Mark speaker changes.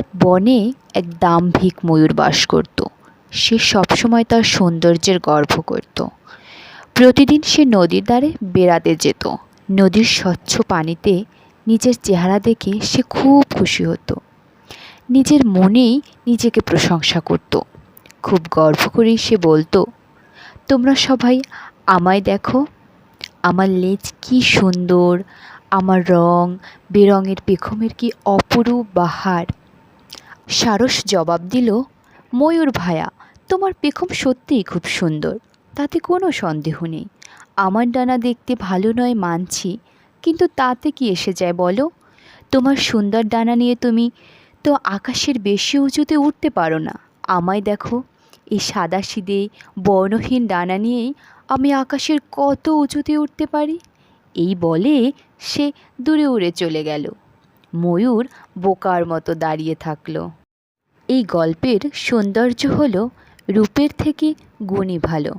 Speaker 1: এক বনে এক দাম্ভিক ময়ূর বাস করত। সে সবসময় তার সৌন্দর্যের গর্ব করত। প্রতিদিন সে নদীর ধারে বেড়াতে যেত। নদীর স্বচ্ছ পানিতে নিজের চেহারা দেখে সে খুব খুশি হতো। নিজের মনেই নিজেকে প্রশংসা করত। খুব গর্ব করেই সে বলতো, তোমরা সবাই আমায় দেখো। আমার লেজ কী সুন্দর, আমার রং, বেরঙের পেখমের কি অপরূপ বাহার। সারস জবাব দিল, ময়ূর ভায়া, তোমার পেখম সত্যিই খুব সুন্দর, তাতে কোনো সন্দেহ নেই। আমার ডানা দেখতে ভালো নয় মানছি, কিন্তু তাতে কি এসে যায় বলো? তোমার সুন্দর ডানা নিয়ে তুমি তো আকাশের বেশি উঁচুতে উঠতে পারো না। আমায় দেখো, এই সাদা সিদে, বর্ণহীন ডানা নিয়েই আমি আকাশের কত উঁচুতে উঠতে পারি? এই বলে সে দূরে উড়ে চলে গেল। ময়ূর বোকার মতো দাঁড়িয়ে থাকল। এই গল্পের সৌন্দর্য হল রূপের থেকে গুণই ভালো।